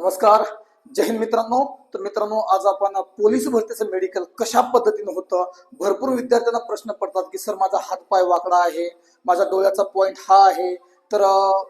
नमस्कार. जय हिंद मित्रांनो. तर मित्रांनो आज आपण पोलीस भरतीचं मेडिकल कशा पद्धतीनं होतं? भरपूर विद्यार्थ्यांना प्रश्न पडतात की सर माझा हात पाय वाकडा आहे. माझ्या डोळ्याचा पॉईंट हा आहे. तर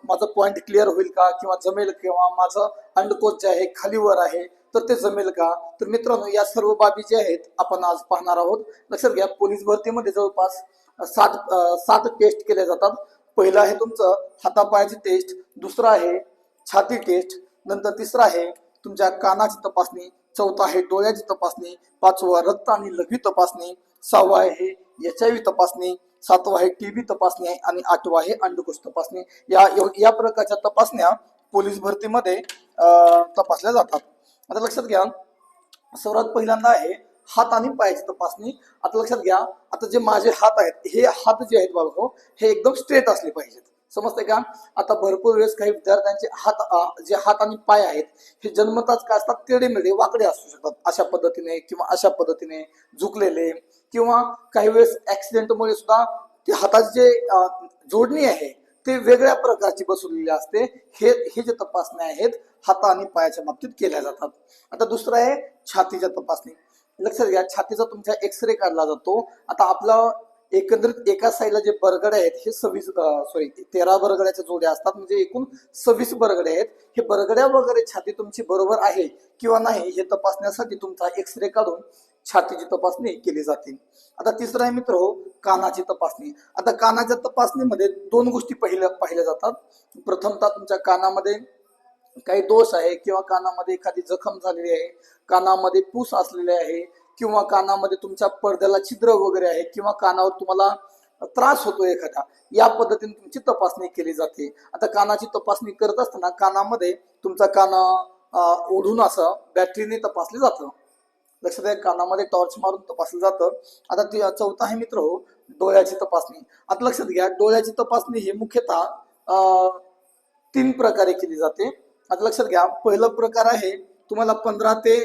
माझा माझं क्लिअर होईल का? किंवा जमेल किंवा माझं अंडकोच जे आहे खालीवर आहे. तर ते जमेल का? तर मित्रांनो या सर्व बाबी ज्या आहेत आपण आज पाहणार आहोत. लक्षात घ्या पोलीस भरतीमध्ये जवळपास सात सात टेस्ट केल्या जातात. पहिलं आहे तुमचं हातापायाची टेस्ट दुसरं आहे छाती टेस्ट नंतर तिसरं आहे तुमच्या कानाची तपासणी चौथा आहे डोळ्याची तपासणी पाचवा रक्त आणि लघवी तपासणी सहावा आहे एच आय व्ही तपासणी सातवा आहे टीबी तपासणी आहे आणि आठवा आहे अंडकोश तपासणी. या या प्रकारच्या तपासण्या पोलीस भरतीमध्ये तपासल्या जातात. आता लक्षात घ्या सर्वात पहिल्यांदा आहे हात आणि पायाची तपासणी. आता लक्षात घ्या आता जे माझे हात आहेत हे हात जे आहेत बाबा हो, हे एकदम स्ट्रेट असले पाहिजेत. समजते का? आता भरपूर वेळेस काही विद्यार्थ्यांचे हात जे हात आणि पाय आहेत हे जन्मताच काय असतात? तेडेमेडे वाकडे असू शकतात. अशा पद्धतीने किंवा अशा पद्धतीने झुकलेले किंवा काही वेळेस ऍक्सिडेंटमुळे सुद्धा ते हाताची जे जोडणी आहे ते वेगळ्या प्रकारची बसवलेली असते. हे हे जे तपासण्या आहेत हात आणि पायाच्या बाबतीत केल्या जातात. आता दुसरं आहे छातीच्या तपासणी. लक्षात घ्या छातीचा तुमचा एक्सरे काढला जातो. आता आपला एकंदरीत एका साईडला जे बरगडे आहेत हे सव्वीस सॉरी तेरा बरगड्याच्या जोड्या असतात. म्हणजे एकूण सव्वीस बरगडे आहेत. हे बरगड्या वगैरे छाती तुमची बरोबर आहे किंवा नाही हे तपासण्यासाठी तुमचा एक्सरे काढून छातीची तपासणी केली जाते. आता तिसरं आहे मित्र हो कानाची तपासणी. आता कानाच्या तपासणीमध्ये दोन गोष्टी पहिल्या पाहिल्या जातात. प्रथमतः तुमच्या कानामध्ये काही दोष आहे किंवा कानामध्ये एखादी जखम झालेली आहे कानामध्ये पूस असलेले आहे किंवा कानामध्ये तुमच्या पडद्याला छिद्र वगैरे आहे किंवा कानावर तुम्हाला त्रास होतो एखादा या पद्धतीने तुमची तपासणी केली जाते. आता कानाची तपासणी करत असताना कानामध्ये तुमचा कान ओढून असं बॅटरीने तपासले जातं. लक्षात आहे कानामध्ये टॉर्च मारून तपासलं जातं. आता ती चौथा आहे मित्र हो डोळ्याची तपासणी. आता लक्षात घ्या डोळ्याची तपासणी ही मुख्यतः तीन प्रकारे केली जाते. आता लक्षात घ्या पहिला प्रकार आहे तुम्हाला पंधरा ते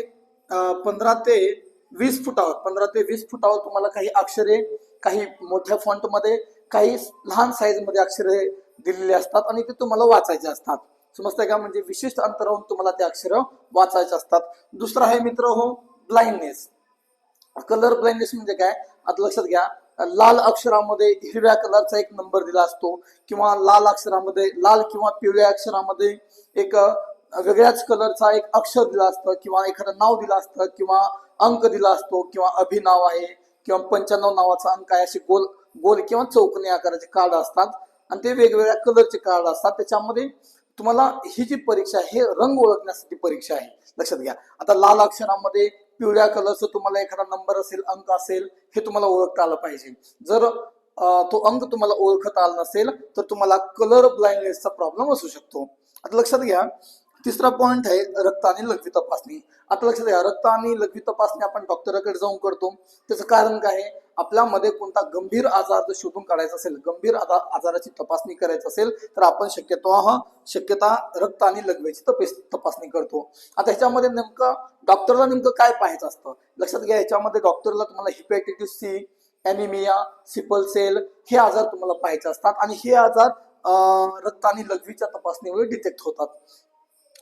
पंधरा ते वीस फुटावर पंधरा ते वीस फुटावर तुम्हाला काही अक्षरे काही मोठ्या फॉन्टमध्ये काही लहान साईजमध्ये अक्षरे दिलेली असतात आणि ते तुम्हाला वाचायचे असतात. समजतंय का? म्हणजे विशिष्ट अंतरावरून तुम्हाला ते अक्षर वाचायचे असतात. दुसरा आहे मित्र हो ब्लाइंडनेस कलर ब्लाइंडनेस म्हणजे काय? आता लक्षात घ्या. लाल अक्षरामध्ये हिरव्या कलरचा एक नंबर दिला असतो किंवा लाल अक्षरामध्ये लाल किंवा पिवळ्या अक्षरामध्ये एक वेगळ्याच कलरचा एक अक्षर दिला असतं किंवा एखादं नाव दिलं असतं किंवा अंक दिला असतो किंवा अभिनाव आहे किंवा पंच्याण्णव नावाचा अंक आहे असे गोल गोल किंवा चौकनी आकाराचे कार्ड असतात. आणि ते वेगवेगळ्या कलरचे कार्ड असतात. त्याच्यामध्ये तुम्हाला ही जी परीक्षा आहे हे रंग ओळखण्यासाठी परीक्षा आहे. लक्षात घ्या. आता लाल अक्षरामध्ये पिवळ्या कलरचं तुम्हाला एखादा नंबर असेल अंक असेल हे तुम्हाला ओळखता आलं पाहिजे. जर तो अंक तुम्हाला ओळखता आला नसेल तर तुम्हाला कलर ब्लाइंडनेसचा प्रॉब्लेम असू शकतो. आता लक्षात घ्या. तिसरा पॉईंट आहे रक्त आणि लघवी तपासणी. आता लक्षात घ्या रक्त आणि लघवी तपासणी आपण डॉक्टरकडे जाऊन करतो. त्याचं कारण काय आहे? आपल्यामध्ये कोणता गंभीर आजार जर शोधून काढायचा असेल गंभीर आजार आजाराची तपासणी करायची असेल तर आपण शक्यतो हा शक्यता रक्त आणि लघवीची तपासणी करतो. आता ह्याच्यामध्ये नेमकं डॉक्टरला नेमकं काय पाहायचं असतं? लक्षात घ्या ह्याच्यामध्ये डॉक्टरला तुम्हाला hepatitis C anaemia sickle cell हे आजार तुम्हाला पाहायचे असतात आणि हे आजार रक्त आणि लघवीच्या तपासणीमुळे डिटेक्ट होतात.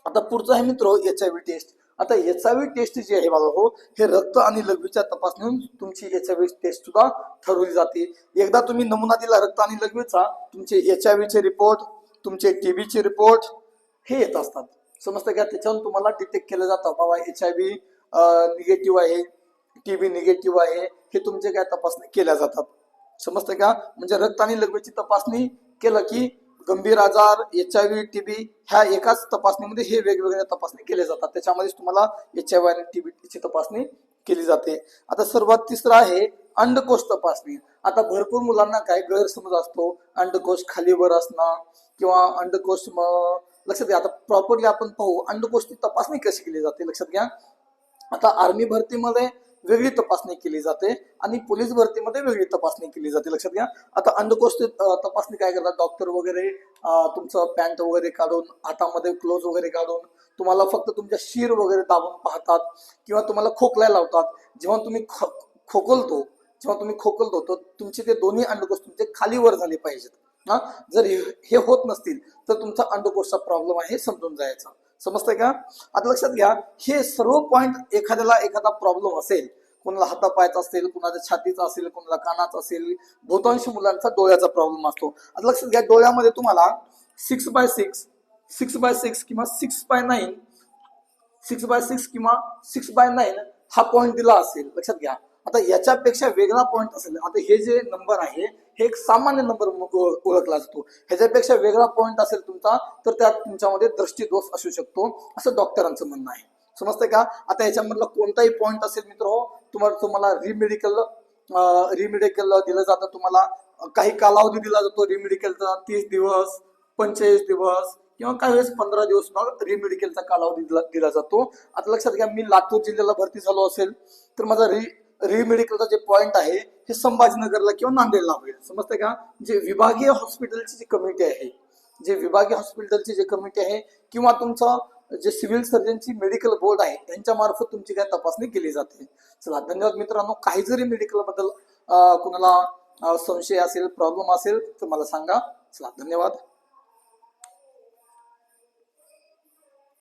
आता पुढचं आहे मित्र एच आय व्ही टेस्ट आता एच आय व्ही टेस्ट जी आहे बाबा हो हे रक्त आणि लघवीच्या तपासणीहून तुमची एच आय व्ही टेस्ट सुद्धा ठरवली जाते. एकदा तुम्ही नमुना दिला रक्त आणि लघवीचा तुमचे एच आय व्हीचे रिपोर्ट तुमचे टीबीचे रिपोर्ट हे येत असतात. समजतं का? त्याच्यावरून तुम्हाला डिटेक्ट केलं जातं बाबा एच आय व्ही निगेटिव्ह आहे टीबी निगेटिव्ह आहे हे तुमचे काय तपासणी केल्या जातात. समजतं का? म्हणजे रक्त आणि लघवीची तपासणी केलं की गंभीर आजार एच आय व्ही टीबी ह्या एकाच तपासणीमध्ये हे वेगवेगळ्या तपासणी केल्या जातात. त्याच्यामध्येच तुम्हाला एच आय व्ही आणि टीबीची तपासणी केली जाते. आता सर्वात तिसरं आहे अंडकोश तपासणी. आता भरपूर मुलांना काय गैरसमज असतो. अंडकोश खालीवर असणं किंवा अंडकोश मग लक्षात घ्या आता प्रॉपरली आपण पाहू अंडकोशची तपासणी कशी केली जाते? लक्षात घ्या. आता आर्मी भरतीमध्ये वेगळी तपासणी केली जाते आणि पोलीस भरतीमध्ये वेगळी तपासणी केली जाते. लक्षात घ्या. आता अंडकोश तपासणी काय करतात? डॉक्टर वगैरे तुमचं पॅन्ट वगैरे काढून हातामध्ये क्लोज वगैरे काढून तुम्हाला फक्त तुमच्या शिर वगैरे दाबून पाहतात किंवा तुम्हाला खोकलायला लावतात. जेव्हा तुम्ही खो खोकलतो जेव्हा तुम्ही खोकलतो तर तुमचे ते दोन्ही अंडकोश तुमचे खाली वर झाले पाहिजेत. हा? जर हे हे होत नसतील तर तुमचा अंडकोशचा प्रॉब्लेम आहे समजून जायचा. समजतंय का? आता लक्षात घ्या हे सर्व पॉइंट एखाद्याला एखादा प्रॉब्लेम असेल कोणाला हातापायाचा असेल कोणाच्या छातीचा असेल कोणाला कानाचा असेल बहुतांश मुलांचा डोळ्याचा प्रॉब्लेम असतो. आता लक्षात घ्या डोळ्यामध्ये तुम्हाला six by six six by six किंवा six by nine six by six किंवा सिक्स बाय नाईन हा पॉईंट दिला असेल. लक्षात घ्या. आता याच्यापेक्षा वेगळा पॉईंट असेल. आता हे जे नंबर आहे हे एक सामान्य नंबर ओळखला जातो. ह्याच्यापेक्षा वेगळा पॉईंट असेल तुमचा तर त्यात तुमच्यामध्ये दृष्टीदोष असू शकतो असं डॉक्टरांचं म्हणणं आहे. समजतंय का? आता याच्यामधला कोणताही पॉईंट असेल मित्र हो तुम्हाला तुम्हाला रिमेडिकल रिमेडिकल दिलं जातं तुम्हाला. काही कालावधी दिला जातो रिमेडिकलचा तीस दिवस पंचेचाळीस दिवस किंवा काही वेळेस पंधरा दिवस मग रिमेडिकलचा कालावधी दिला दिला जातो. आता लक्षात घ्या मी लातूर जिल्ह्याला भरती झालो असेल तर माझा रि रिमेडिकलचा जे पॉईंट आहे हे संभाजीनगरला किंवा नांदेडला होईल. समजते का? जे विभागीय हॉस्पिटलची जी कमिटी आहे जे विभागीय हॉस्पिटलची जे कमिटी आहे किंवा तुमचं जे सिव्हिल सर्जनची मेडिकल बोर्ड आहे यांच्या मार्फत तुमची काय तपासणी केली जाते. चला धन्यवाद मित्रांनो. काही जरी मेडिकलबद्दल कुणाला संशय असेल प्रॉब्लेम असेल तर मला सांगा. चला धन्यवाद.